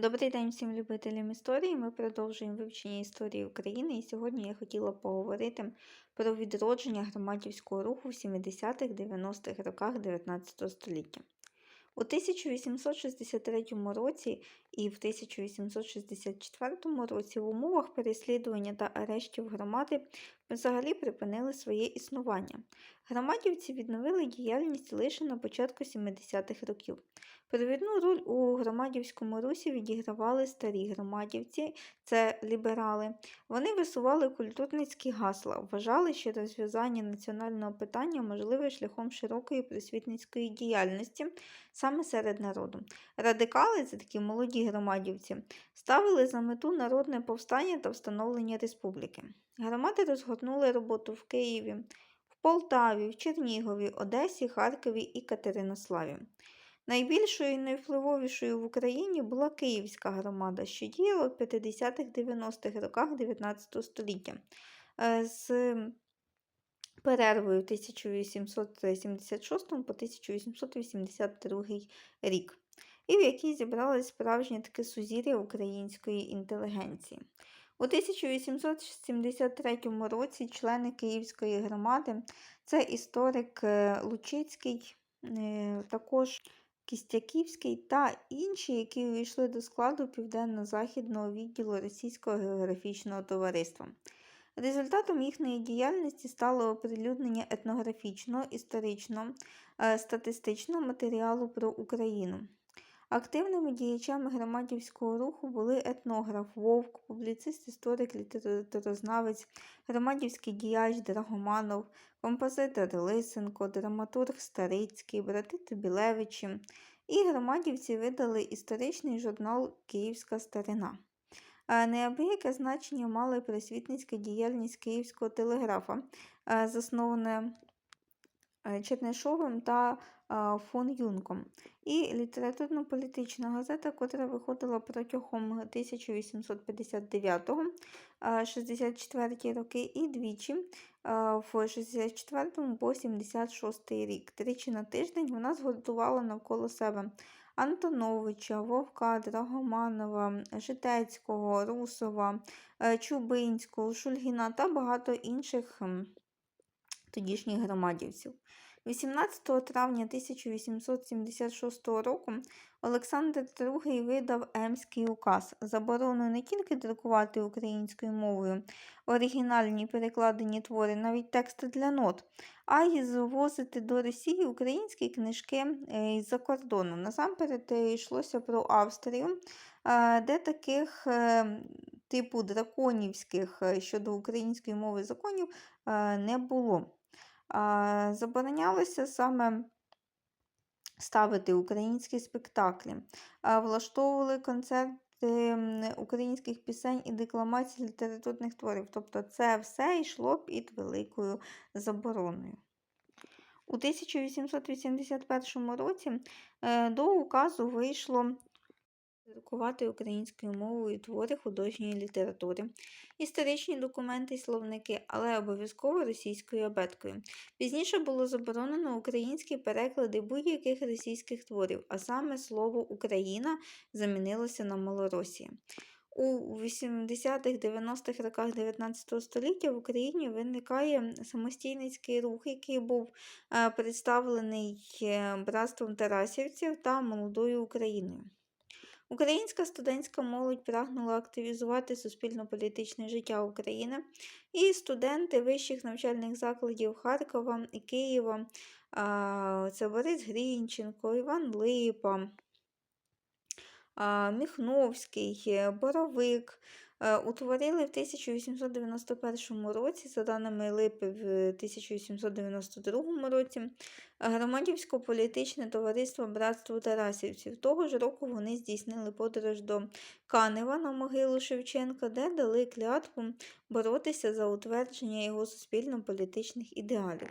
Добрий день всім любителям історії. Ми продовжуємо вивчення історії України. І сьогодні я хотіла поговорити про відродження громадівського руху в 70-х-90-х роках 19 століття. У 1863 році і в 1864 році в умовах переслідування та арештів громади взагалі припинили своє існування. Громадівці відновили діяльність лише на початку 70-х років. Провідну роль у громадівському русі відігравали старі громадівці, це ліберали. Вони висували культурницькі гасла, вважали, що розв'язання національного питання можливе шляхом широкої просвітницької діяльності саме серед народу. Радикали, це такі молоді громадівці, ставили за мету народне повстання та встановлення республіки. Громади розгорнули роботу в Києві, в Полтаві, в Чернігові, Одесі, Харкові і Катеринославі. Найбільшою і найвпливовішою в Україні була Київська громада, що діяла в 50-х-90-х роках 19 століття. Е, з перервою 1876 по 1882 рік, і в якій зібралось справжнє таке сузір'я української інтелігенції. У 1873 році члени Київської громади, це історик е, Лучицький, е, також Кістяківський та інші, які увійшли до складу Південно-Західного відділу Російського географічного товариства. Результатом їхньої діяльності стало оприлюднення етнографічного, історичного, е, статистичного матеріалу про Україну. Активними діячами громадівського руху були етнограф, вовк, публіцист, історик, літературознавець, громадівський діяч Драгоманов, композитор Лисенко, драматург Старицький, брати Тобілевичі. І громадівці видали історичний журнал Київська старина. Неабияке значення мала просвітницька діяльність Київського телеграфа, заснована е, Чернишовим та фон Юнком. І літературно-політична газета, котра виходила протягом 1859-64 роки і двічі в 64 по 76 рік. Тричі на тиждень вона зготувала навколо себе Антоновича, Вовка, Драгоманова, Житецького, Русова, е, Чубинського, Шульгіна та багато інших тодішніх громадівців. 18 травня 1876 року Олександр II видав Емський указ, забороною не тільки друкувати українською мовою оригінальні перекладені твори, навіть тексти для нот, а й завозити до Росії українські книжки е, з-за кордону. Насамперед е, йшлося про Австрію, е, де таких типу драконівських щодо української мови законів не було заборонялося саме ставити українські спектаклі, влаштовували концерти українських пісень і декламацій літературних творів. Тобто це все йшло під великою забороною. У 1881 році е, до указу вийшло Друкувати українською мовою твори художньої літератури, історичні документи й словники, але обов'язково російською абеткою. Пізніше було заборонено українські переклади будь-яких російських творів, а саме слово Україна замінилося на Малоросія. У 80-х-90-х роках 19 століття в Україні виникає самостійницький рух, який був е, представлений е, братством Тарасівців та молодою Україною. Українська студентська молодь прагнула активізувати суспільно-політичне життя України, і студенти вищих навчальних закладів Харкова і Києва, це Борис Грінченко, Іван Липа, Міхновський, Боровик. Е, утворили в 1891 році, за даними Липи в 1892 році, громадівсько-політичне товариство Братство Тарасівців. Того ж року вони здійснили подорож до Канева на могилу Шевченка, де дали клятву боротися за утвердження його суспільно-політичних ідеалів.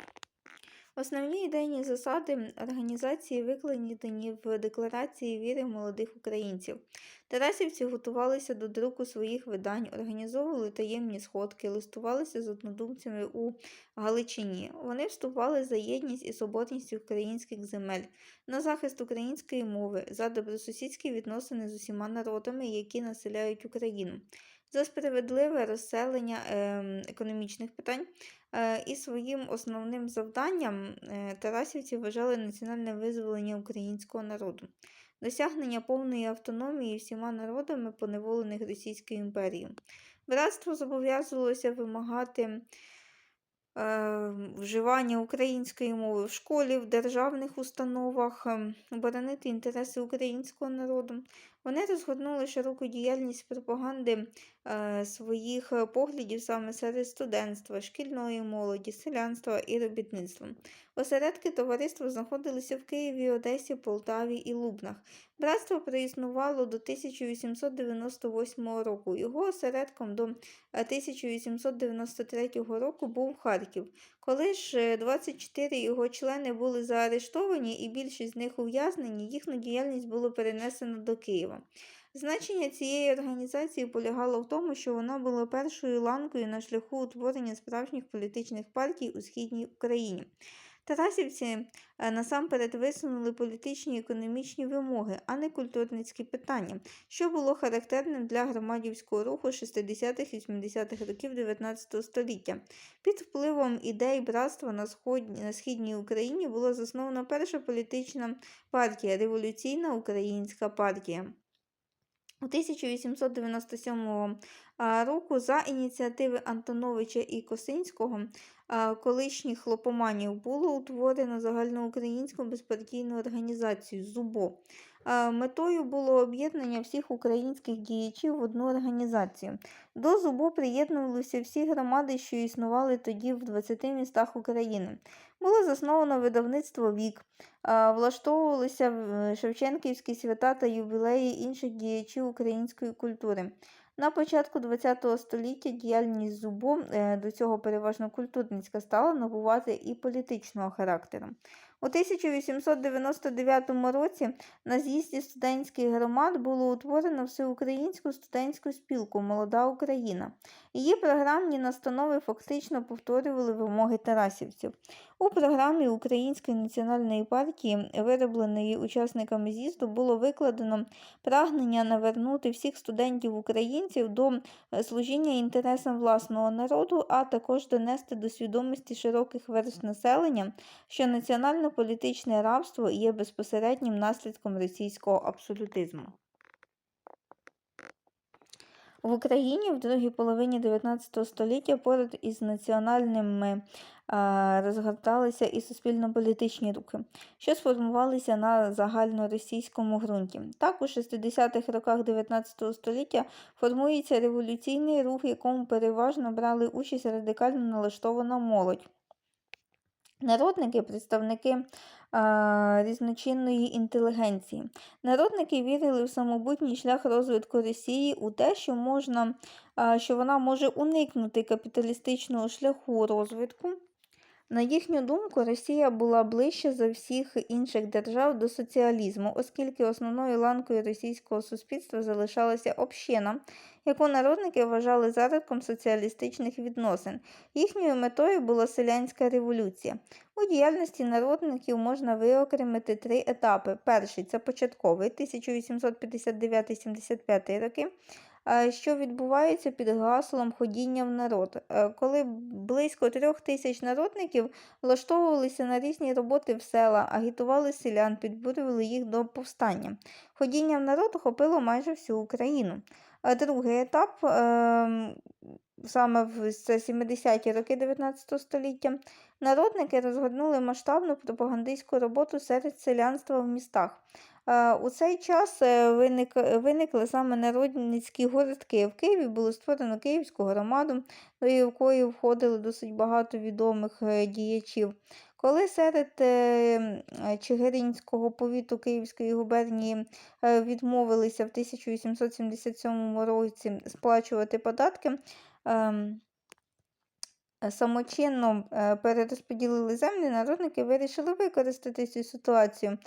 Основні ідейні засади організації викладені в Декларації віри молодих українців. Тарасівці готувалися до друку своїх видань, організовували таємні сходки, листувалися з однодумцями у Галичині. Вони вступали за єдність і соборність українських земель, на захист української мови, за добросусідські відносини з усіма народами, які населяють Україну. За справедливе розселення е, економічних питань Е, І своїм основним завданням е, Тарасівці вважали національне визволення українського народу, досягнення повної автономії всіма народами, поневолених Російською імперією. Братство зобов'язувалося вимагати Е, вживання української мови в школі, в державних установах, ем, оборонити інтереси українського народу. Вони розгорнули широку діяльність пропаганди е, своїх поглядів саме серед студентства, шкільної молоді, селянства і робітництва. Осередки товариства знаходилися в Києві, Одесі, Полтаві і Лубнах. Братство проіснувало до 1898 року. Його осередком до 1893 року був Харків. Коли ж 24 його члени були заарештовані і більшість з них ув'язнені, їхню діяльність було перенесено до Києва. Значення цієї організації полягало в тому, що вона була першою ланкою на шляху утворення справжніх політичних партій у східній Україні. Тарасівці е, насамперед висунули політичні і економічні вимоги, а не культурницькі питання, що було характерним для громадівського руху 60-80-х років 19 століття. Під впливом ідей братства на, Сход... на східній Україні була заснована перша політична партія Революційна Українська партія. У 1897 року за ініціативи Антоновича і Косинського колишніх хлопоманів було утворено загальноукраїнську безпартійну організацію ЗУБО. Метою було об'єднання всіх українських діячів в одну організацію. До ЗУБО приєднувалися всі громади, що існували тоді в 20 містах України. Було засновано видавництво Вік, влаштовувалися Шевченківські свята та ювілеї інших діячів української культури. На початку ХХ століття діяльність зубом е, до цього переважно культурницька стала набувати і політичного характеру. У 1899 році на з'їзді студентських громад було утворено всеукраїнську студентську спілку Молода Україна. Її програмні настанови фактично повторювали вимоги тарасівців. У програмі Української національної партії, виробленої учасниками з'їзду, було викладено прагнення навернути всіх студентів-українців до е, служіння інтересам власного народу, а також донести до свідомості широких верств населення, що національно-політичне рабство є безпосереднім наслідком російського абсолютизму. В Україні в другій половині 19 століття поряд із національними розгорталися і суспільно-політичні рухи, що сформувалися на загальноросійському ґрунті. Так, у 60-х роках 19 століття формується революційний рух, в якому переважно брали участь радикально налаштована молодь. Народники, представники різночинної інтелігенції. Народники вірили в самобутній шлях розвитку Росії у те, що можна, що вона може уникнути капіталістичного шляху розвитку. На їхню думку, Росія була ближче за всіх інших держав до соціалізму, оскільки основною ланкою російського суспільства залишалася община, яку народники вважали зародком соціалістичних відносин. Їхньою метою була селянська революція. У діяльності народників можна виокремити три етапи. Перший це початковий 1859-75 роки що відбувається під гаслом ходіння в народ, е, коли близько трьох тисяч народників влаштовувалися на різні роботи в села, агітували селян, підбурювали їх до повстання. Ходіння в народ охопило майже всю Україну. Другий етап, саме в 70-ті роки 19 століття, народники розгорнули масштабну пропагандистську роботу серед селянства в містах. У цей час е, виник, виникли саме народницькі городки. В Києві було створено Київську громаду, до якої входили досить багато відомих е, діячів. Коли серед е, Чигиринського повіту Київської губернії відмовилися в 1877 році сплачувати податки, ем, е, самочинно е, перерозподілили землі, народники вирішили використати цю ситуацію.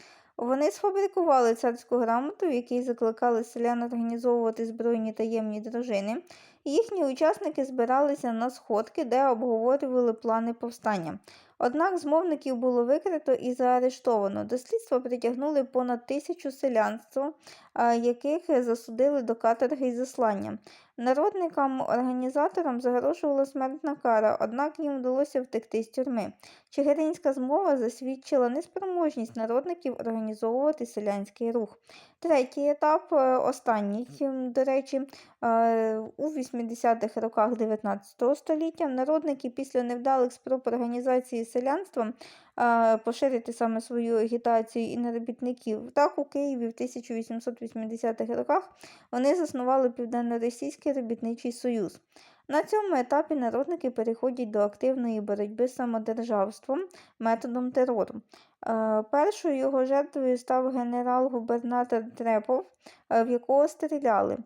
Вони сфабрикували царську грамоту, в якій закликали селян організовувати збройні таємні дружини. Їхні учасники збиралися на сходки, де обговорювали плани повстання. Однак змовників було викрито і заарештовано. До слідства притягнули понад тисячу селянства, а, яких засудили до каторги й заслання. Народникам-організаторам загрожувала смертна кара, однак їм вдалося втекти з тюрми. Чигиринська змова засвідчила неспроможність народників організовувати селянський рух. Третій етап, е, останній, до речі, е, у 80-х роках 19 століття народники після невдалих спроб організації селянства е, поширити саме свою агітацію і на робітників. Так, у Києві в 1880-х роках вони заснували Південно-Російський робітничий союз. На цьому етапі народники переходять до активної боротьби з самодержавством методом терору. Е, Першою його жертвою став генерал-губернатор Трепов, е, в якого стріляли.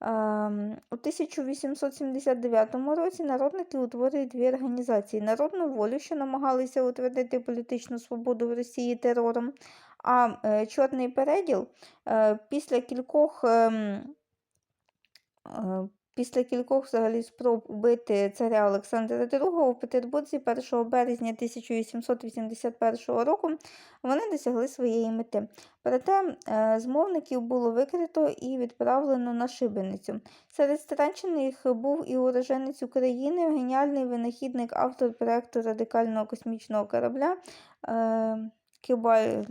Ем, У 1879 році народники утворюють дві організації: Народну волю, що намагалися утвердити політичну свободу в Росії терором, а е, Чорний переділ е, після кількох. Після кількох взагалі спроб убити царя Олександра II у Петербурзі 1 березня 1881 року вони досягли своєї мети. Проте е, змовників було викрито і відправлено на шибеницю. Серед страчених був і уроженець України, геніальний винахідник, автор проекту радикального космічного корабля е, Кибаль